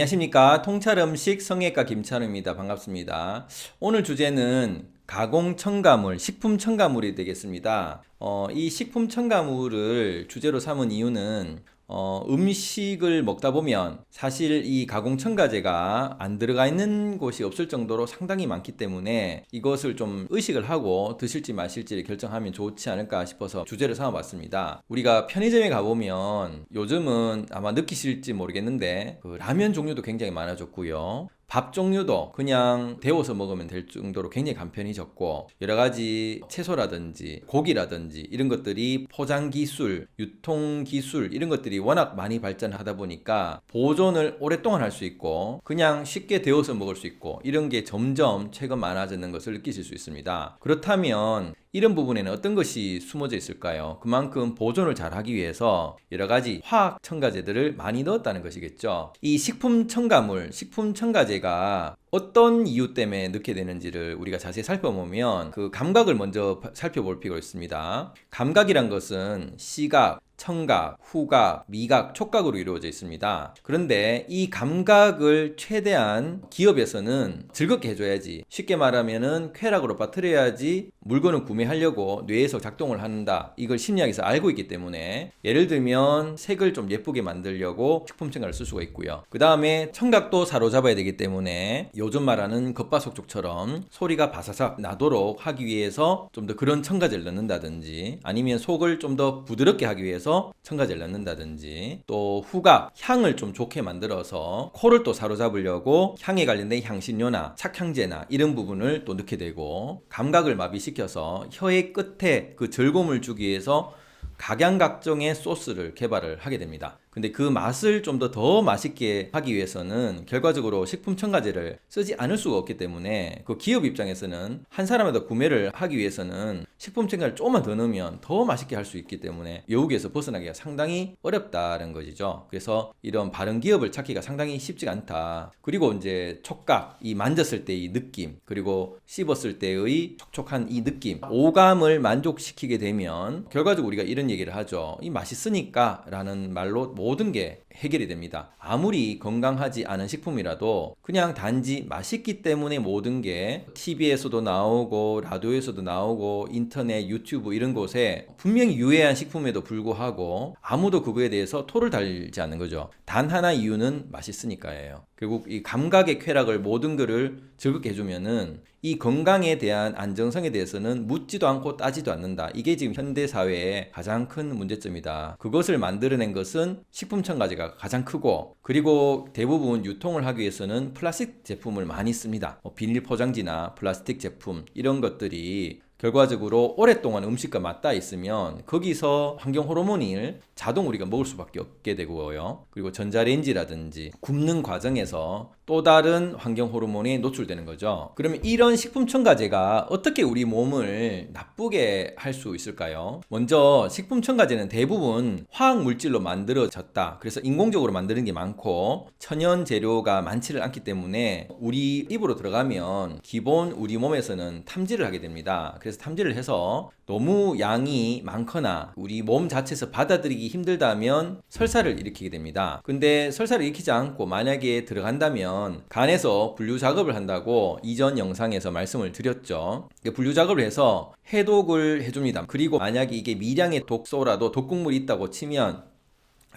안녕하십니까. 통찰음식 성형외과 김찬우입니다. 반갑습니다. 오늘 주제는 가공 첨가물, 식품 첨가물이 되겠습니다. 어, 이 식품 첨가물을 주제로 삼은 이유는 어, 음식을 먹다 보면 사실 이 가공 첨가제가 안 들어가 있는 곳이 없을 정도로 상당히 많기 때문에 이것을 좀 의식을 하고 드실지 마실지를 결정하면 좋지 않을까 싶어서 주제를 삼아봤습니다. 우리가 편의점에 가보면 요즘은 아마 느끼실지 모르겠는데 그 라면 종류도 굉장히 많아졌고요. 밥 종류도 그냥 데워서 먹으면 될 정도로 굉장히 간편해졌고 여러 가지 채소라든지 고기라든지 이런 것들이 포장 기술, 유통 기술 이런 것들이 워낙 많이 발전하다 보니까 보존을 오랫동안 할 수 있고 그냥 쉽게 데워서 먹을 수 있고 이런 게 점점 최근 많아지는 것을 느끼실 수 있습니다. 그렇다면 이런 부분에는 어떤 것이 숨어져 있을까요? 그만큼 보존을 잘 하기 위해서 여러 가지 화학 첨가제들을 많이 넣었다는 것이겠죠. 이 식품 첨가물, 식품 첨가제가 어떤 이유 때문에 넣게 되는지를 우리가 자세히 살펴보면 그 감각을 먼저 살펴볼 필요가 있습니다. 감각이란 것은 시각, 청각, 후각, 미각, 촉각으로 이루어져 있습니다. 그런데 이 감각을 최대한 기업에서는 즐겁게 해줘야지. 쉽게 말하면은 쾌락으로 빠뜨려야지 물건을 구매하려고 뇌에서 작동을 한다. 이걸 심리학에서 알고 있기 때문에 예를 들면 색을 좀 예쁘게 만들려고 식품 첨가를 쓸 수가 있고요. 그 다음에 청각도 사로잡아야 되기 때문에 요즘 말하는 겉바속촉처럼 소리가 바사삭 나도록 하기 위해서 좀 더 그런 첨가제를 넣는다든지 아니면 속을 좀 더 부드럽게 하기 위해서 첨가제를 넣는다든지 또 후각, 향을 좀 좋게 만들어서 코를 또 사로잡으려고 향에 관련된 향신료나 착향제나 이런 부분을 또 넣게 되고 감각을 마비시켜서 혀의 끝에 그 즐거움을 주기 위해서 각양각종의 소스를 개발을 하게 됩니다. 근데 그 맛을 좀 더 더 맛있게 하기 위해서는 결과적으로 식품 첨가제를 쓰지 않을 수가 없기 때문에 그 기업 입장에서는 한 사람에다 구매를 하기 위해서는 식품 첨가를 조금만 더 넣으면 더 맛있게 할 수 있기 때문에 여기에서 벗어나기가 상당히 어렵다는 것이죠. 그래서 이런 바른 기업을 찾기가 상당히 쉽지가 않다. 그리고 이제 촉각, 이 만졌을 때 이 느낌, 그리고 씹었을 때의 촉촉한 이 느낌, 오감을 만족시키게 되면 결과적으로 우리가 이런 얘기를 하죠. 이 맛있으니까 라는 말로 모든 게 해결이 됩니다. 아무리 건강하지 않은 식품이라도 그냥 단지 맛있기 때문에 모든 게 TV에서도 나오고 라디오에서도 나오고 인터넷, 유튜브 이런 곳에 분명히 유해한 식품에도 불구하고 아무도 그거에 대해서 토를 달지 않는 거죠. 단 하나 이유는 맛있으니까예요. 결국 이 감각의 쾌락을 모든 거를 즐겁게 해주면은 이 건강에 대한 안정성에 대해서는 묻지도 않고 따지도 않는다. 이게 지금 현대 사회의 가장 큰 문제점이다. 그것을 만들어낸 것은 식품 첨가제가 가장 크고 그리고 대부분 유통을 하기 위해서는 플라스틱 제품을 많이 씁니다. 뭐 비닐 포장지나 플라스틱 제품 이런 것들이 결과적으로 오랫동안 음식과 맞닿아 있으면 거기서 환경 호르몬을 자동 우리가 먹을 수밖에 없게 되고요. 그리고 전자레인지라든지 굽는 과정에서 또 다른 환경 호르몬에 노출되는 거죠. 그러면 이런 식품 첨가제가 어떻게 우리 몸을 나쁘게 할 수 있을까요? 먼저 식품 첨가제는 대부분 화학 물질로 만들어졌다. 그래서 인공적으로 만드는 게 많고 천연 재료가 많지를 않기 때문에 우리 입으로 들어가면 기본 우리 몸에서는 탐지를 하게 됩니다. 그래서 탐지를 해서 너무 양이 많거나 우리 몸 자체에서 받아들이기 힘들다면 설사를 일으키게 됩니다. 근데 설사를 일으키지 않고 만약에 들어간다면 간에서 분류 작업을 한다고 이전 영상에서 말씀을 드렸죠. 분류 작업을 해서 해독을 해줍니다. 그리고 만약에 이게 미량의 독소라도 독극물이 있다고 치면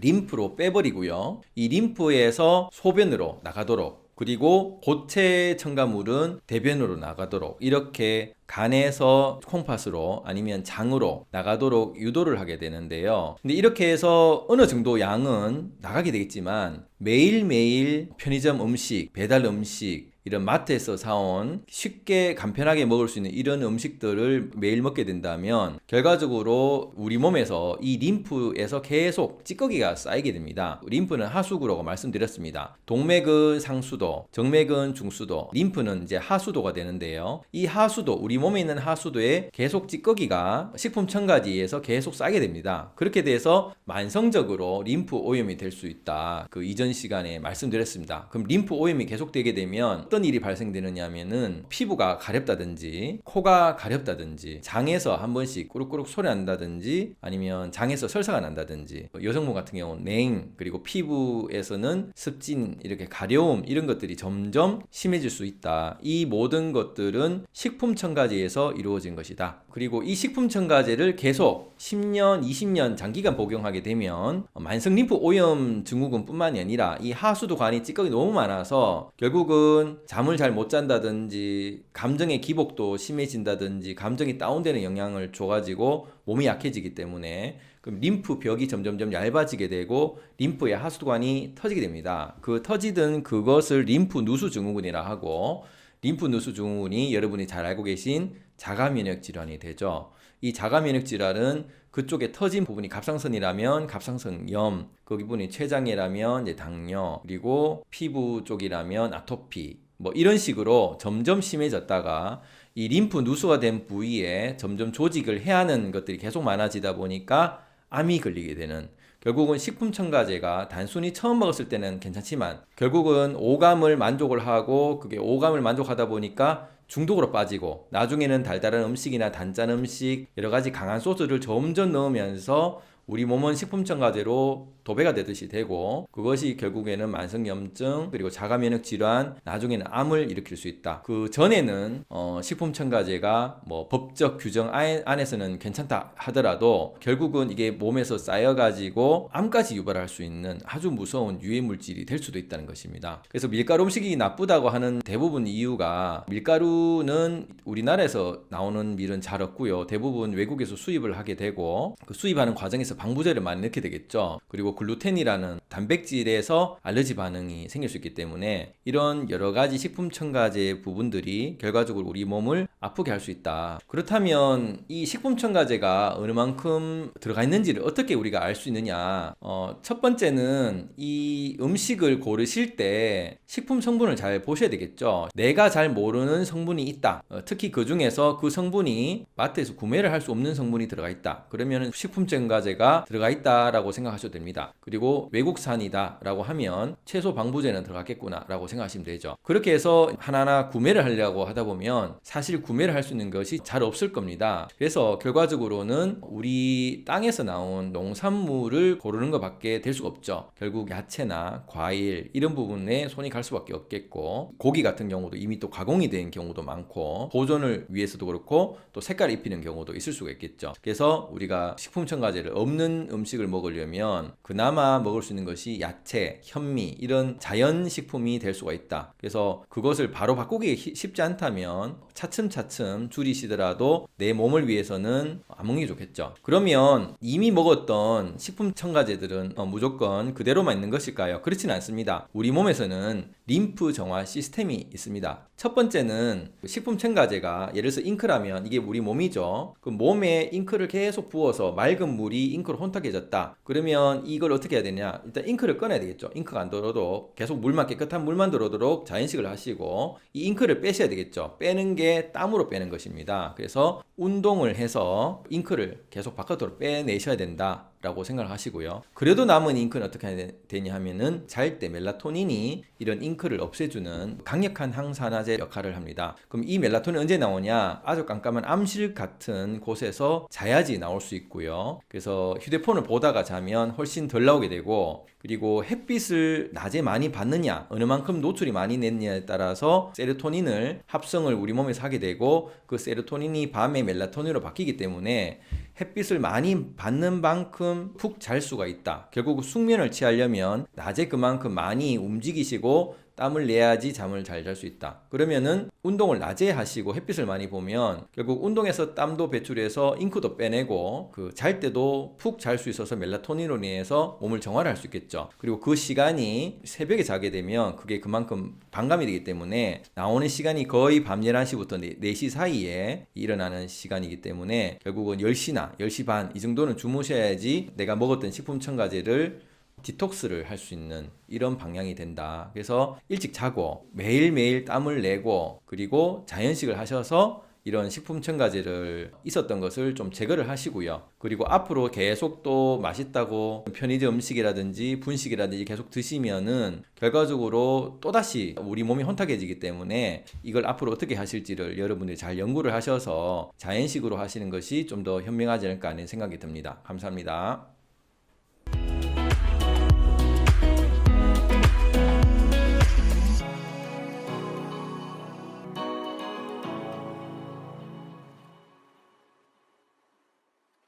림프로 빼버리고요. 이 림프에서 소변으로 나가도록 그리고 고체 첨가물은 대변으로 나가도록 이렇게 간에서 콩팥으로 아니면 장으로 나가도록 유도를 하게 되는데요. 근데 이렇게 해서 어느 정도 양은 나가게 되겠지만 매일매일 편의점 음식, 배달 음식, 이런 마트에서 사온 쉽게 간편하게 먹을 수 있는 이런 음식들을 매일 먹게 된다면 결과적으로 우리 몸에서 이 림프에서 계속 찌꺼기가 쌓이게 됩니다. 림프는 하수구라고 말씀드렸습니다. 동맥은 상수도, 정맥은 중수도, 림프는 이제 하수도가 되는데요. 이 하수도, 우리 몸에 있는 하수도에 계속 찌꺼기가 식품 첨가지에서 계속 쌓이게 됩니다. 그렇게 돼서 만성적으로 림프 오염이 될 수 있다. 그 이전 시간에 말씀드렸습니다. 그럼 림프 오염이 계속되게 되면 어떤 일이 발생되느냐 하면은 피부가 가렵다든지 코가 가렵다든지 장에서 한 번씩 꾸룩꾸룩 소리 난다든지 아니면 장에서 설사가 난다든지 여성분 같은 경우는 냉 그리고 피부에서는 습진 이렇게 가려움 이런 것들이 점점 심해질 수 있다. 이 모든 것들은 식품 첨가제에서 이루어진 것이다. 그리고 이 식품 첨가제를 계속 10년, 20년 장기간 복용하게 되면 만성 림프 오염 증후군뿐만이 아니라 이 하수도 관이 찌꺼기 너무 많아서 결국은 잠을 잘 못 잔다든지 감정의 기복도 심해진다든지 감정이 다운되는 영향을 줘가지고 몸이 약해지기 때문에 그럼 림프 벽이 점점점 얇아지게 되고 림프의 하수관이 터지게 됩니다. 그 터지던 그것을 림프 누수 증후군이라 하고 림프 누수 증후군이 여러분이 잘 알고 계신 자가 면역 질환이 되죠. 이 자가 면역 질환은 그쪽에 터진 부분이 갑상선이라면 갑상선염, 그 부분이 췌장이라면 이제 당뇨, 그리고 피부 쪽이라면 아토피, 뭐 이런 식으로 점점 심해졌다가 이 림프 누수가 된 부위에 점점 조직을 해하는 것들이 계속 많아지다 보니까 암이 걸리게 되는 결국은 식품 첨가제가 단순히 처음 먹었을 때는 괜찮지만 결국은 오감을 만족을 하고 그게 오감을 만족하다 보니까 중독으로 빠지고 나중에는 달달한 음식이나 단짠 음식 여러 가지 강한 소스를 점점 넣으면서 우리 몸은 식품 첨가제로 도배가 되듯이 되고 그것이 결국에는 만성염증 그리고 자가 면역 질환 나중에는 암을 일으킬 수 있다. 그 전에는 어, 식품 첨가제가 뭐 법적 규정 안- 안에서는 괜찮다 하더라도 결국은 이게 몸에서 쌓여 가지고 암까지 유발할 수 있는 아주 무서운 유해 물질이 될 수도 있다는 것입니다. 그래서 밀가루 음식이 나쁘다고 하는 대부분 이유가 밀가루는 우리나라에서 나오는 밀은 잘 없고요. 대부분 외국에서 수입을 하게 되고 그 수입하는 과정에서 방부제를 많이 넣게 되겠죠. 그리고 글루텐이라는 단백질에서 알러지 반응이 생길 수 있기 때문에 이런 여러 가지 식품 첨가제 부분들이 결과적으로 우리 몸을 아프게 할 수 있다. 그렇다면 이 식품 첨가제가 어느 만큼 들어가 있는지를 어떻게 우리가 알 수 있느냐? 어, 첫 번째는 이 음식을 고르실 때 식품 성분을 잘 보셔야 되겠죠. 내가 잘 모르는 성분이 있다. 어, 특히 그 중에서 그 성분이 마트에서 구매를 할 수 없는 성분이 들어가 있다. 그러면 식품 첨가제가 들어가 있다라고 생각하셔도 됩니다. 그리고 외국산이다라고 하면 채소 방부제는 들어갔겠구나라고 생각하시면 되죠. 그렇게 해서 하나하나 구매를 하려고 하다 보면 사실 구매를 할 수 있는 것이 잘 없을 겁니다. 그래서 결과적으로는 우리 땅에서 나온 농산물을 고르는 것밖에 될 수가 없죠. 결국 야채나 과일 이런 부분에 손이 갈 수밖에 없겠고 고기 같은 경우도 이미 또 가공이 된 경우도 많고 보존을 위해서도 그렇고 또 색깔 입히는 경우도 있을 수가 있겠죠. 그래서 우리가 식품 첨가제를 없는 음식을 먹으려면 그나마 먹을 수 있는 것이 야채, 현미 이런 자연 식품이 될 수가 있다. 그래서 그것을 바로 바꾸기 히- 쉽지 않다면 차츰차츰 줄이시더라도 내 몸을 위해서는 안 먹는 게 좋겠죠. 그러면 이미 먹었던 식품 첨가제들은 어, 무조건 그대로만 있는 것일까요? 그렇지는 않습니다. 우리 몸에서는 림프 정화 시스템이 있습니다. 첫 번째는 그 식품 첨가제가 예를 들어서 잉크라면 이게 우리 몸이죠. 그 몸에 잉크를 계속 부어서 맑은 물이 잉크로 혼탁해졌다. 그러면 이걸 어떻게 해야 되냐? 일단 잉크를 꺼내야 되겠죠. 잉크가 안 들어도 계속 물만 깨끗한 물만 들어오도록 자연식을 하시고 이 잉크를 빼셔야 되겠죠. 빼는 게 땀으로 빼는 것입니다. 그래서 운동을 해서 잉크를 계속 바깥으로 빼내셔야 된다. 라고 생각을 하시고요. 그래도 남은 잉크는 어떻게 되냐 하면은 잘 때 멜라토닌이 이런 잉크를 없애주는 강력한 항산화제 역할을 합니다. 그럼 이 멜라토닌 언제 나오냐? 아주 깜깜한 암실 같은 곳에서 자야지 나올 수 있고요. 그래서 휴대폰을 보다가 자면 훨씬 덜 나오게 되고 그리고 햇빛을 낮에 많이 받느냐, 어느 만큼 노출이 많이 됐냐에 따라서 세로토닌을 합성을 우리 몸에서 하게 되고 그 세로토닌이 밤에 멜라토닌으로 바뀌기 때문에 햇빛을 많이 받는 만큼 푹 잘 수가 있다. 결국 숙면을 취하려면 낮에 그만큼 많이 움직이시고 땀을 내야지 잠을 잘 잘 수 있다. 그러면은 운동을 낮에 하시고 햇빛을 많이 보면 결국 운동에서 땀도 배출해서 잉크도 빼내고 그 잘 때도 푹 잘 수 있어서 멜라토닌으로 인해서 몸을 정화를 할 수 있겠죠. 그리고 그 시간이 새벽에 자게 되면 그게 그만큼 반감이 되기 때문에 나오는 시간이 거의 밤 11시부터 4시 사이에 일어나는 시간이기 때문에 결국은 10시나 10시 반 이 정도는 주무셔야지 내가 먹었던 식품 첨가제를 디톡스를 할 수 있는 이런 방향이 된다. 그래서 일찍 자고 매일매일 땀을 내고 그리고 자연식을 하셔서 이런 식품 첨가제를 있었던 것을 좀 제거를 하시고요. 그리고 앞으로 계속 또 맛있다고 편의점 음식이라든지 분식이라든지 계속 드시면은 결과적으로 또다시 우리 몸이 혼탁해지기 때문에 이걸 앞으로 어떻게 하실지를 여러분들이 잘 연구를 하셔서 자연식으로 하시는 것이 좀 더 현명하지 않을까 하는 생각이 듭니다. 감사합니다.